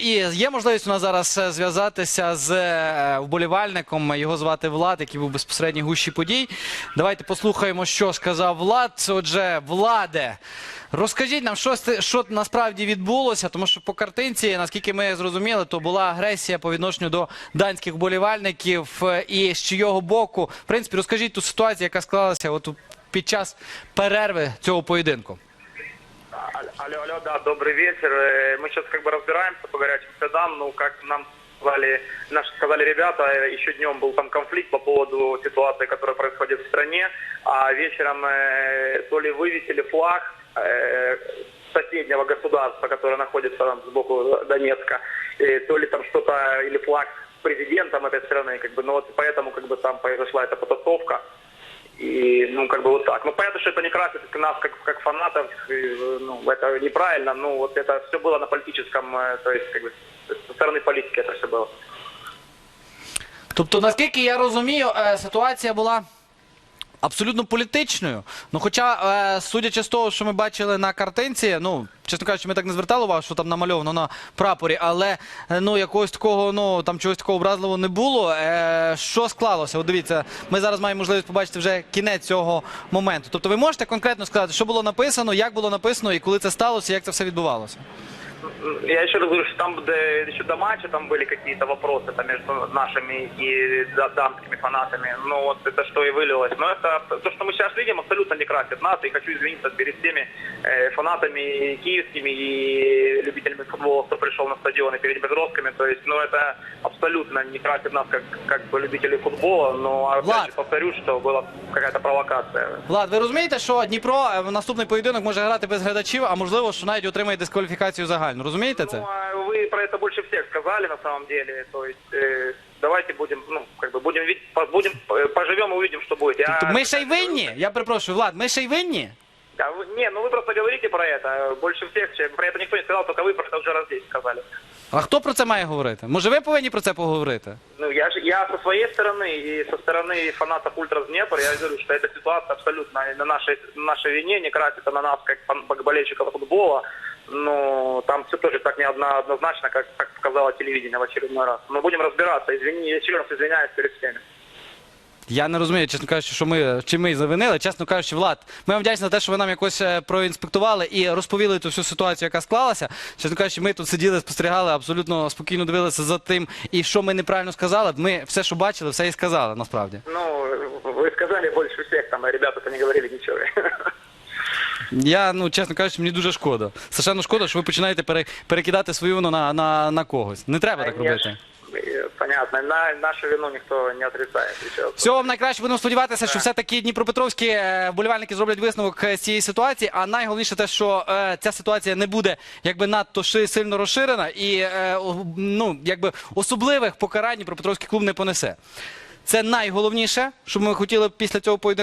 І є можливість у нас зараз е, зв'язатися з е, вболівальником. Його звати Влад, який був безпосередньо гущі подій. Давайте послухаємо, що сказав Влад. Отже, Владе, розкажіть нам, що, що насправді відбулося, тому що по картинці, наскільки ми зрозуміли, то була агресія по відношенню до данських вболівальників. е, І з чийого боку, в принципі, розкажіть ту ситуацію, яка склалася от під час перерви цього поєдинку. Алло, алло, алло, да, добрый вечер. Э, Мы сейчас как бы разбираемся по горячим следам. Ну, как нам сказали, наши сказали ребята, э, еще днем был там конфликт по поводу ситуации, которая происходит в стране, а вечером э, то ли вывесили флаг э, соседнего государства, которое находится там сбоку Донецка, э, то ли там что-то, или флаг с президентом этой страны, как бы, ну вот поэтому как бы там произошла эта потасовка. И, ну, как бы вот так. Ну, понятно, что это не красит нас как, как фанатов, и, ну, это неправильно, ну, вот это все было на политическом, э, то есть, как бы, со стороны политики это все было. Тобто, наскільки я розумію, е, ситуація була абсолютно політичною. Ну, хоча, е, судячи з того, що ми бачили на картинці, ну, чесно кажучи, ми так не звертали увагу, що там намальовано на прапорі, але е, ну, якогось такого, ну, там чогось такого образливого не було. Е, Що склалося? От дивіться, ми зараз маємо можливість побачити вже кінець цього моменту. Тобто, ви можете конкретно сказати, що було написано, як було написано і коли це сталося, як це все відбувалося? Я еще раз говорю, что там да, еще до матча там были какие-то вопросы там, между нашими и да- дамскими фанатами. Ну вот это что и вылилось. Но это то, что мы сейчас видим, абсолютно не красит нас. И хочу извиниться перед всеми э, фанатами и киевскими и любителями футбола, кто пришел на стадион, и перед подростками. То есть, ну это абсолютно не красит нас как, как бы любителей футбола. Но опять Влад. же повторю, что была какая-то провокация. Влад, ви розумієте, що Дніпро е, в наступний поєдинок може грати без глядачів, а можливо, що навіть отримає дискваліфікацію загальну. Розумієте це? Ну, а вы про это больше всех сказали на самом деле. То есть э, давайте будем, ну, как бы будем видеть, по- будем, э, поживем и увидим, что будет. Я- Тобто ми ще й винні? Я перепрошую, Влад, ми ще й винні? Да вы- не, ну вы просто говорите про это. Больше всех, чем- про это никто не сказал, только вы про это уже раз здесь сказали. А хто про це має говорити? Може, ви повинні про це поговорити? Ну, я же, я со своей стороны и со стороны фанатов Ультрас Днепр, я говорю, что эта ситуация абсолютно на нашей, на нашей вине, не красит она нас, как фан- как болельщиков футбола. Но там все тоже так не одно- однозначно, как, как сказала телевидение в очередной раз. Но будем разбираться. Извини, я еще раз извиняюсь перед всеми. Я не розумію, чесно кажучи, що ми чи ми завинили. Чесно кажучи, Влад, ми вам вдячні за те, що ви нам якось е, проінспектували і розповіли ту всю ситуацію, яка склалася. Чесно кажучи, ми тут сиділи, спостерігали, абсолютно спокійно дивилися за тим, і що ми неправильно сказали. Ми все, що бачили, все і сказали насправді. Ну, вы сказали больше всех, там, ребята-то не говорили ничего. Я, ну чесно кажучи, мені дуже шкода. Страшенно шкода, що ви починаєте пере- перекидати свою вину на, на, на когось. Не треба так робити. Конечно. Понятно. На, нашу вину никто не отрицает. Еще. Всього вам найкраще. Будемо сподіватися, що все-таки дніпропетровські е, вболівальники зроблять висновок е, з цієї ситуації. А найголовніше те, що е, ця ситуація не буде якби надто ши- сильно розширена, і е, о- ну якби особливих покарань Дніпропетровський клуб не понесе. Це найголовніше, що ми хотіли б після цього поєдинку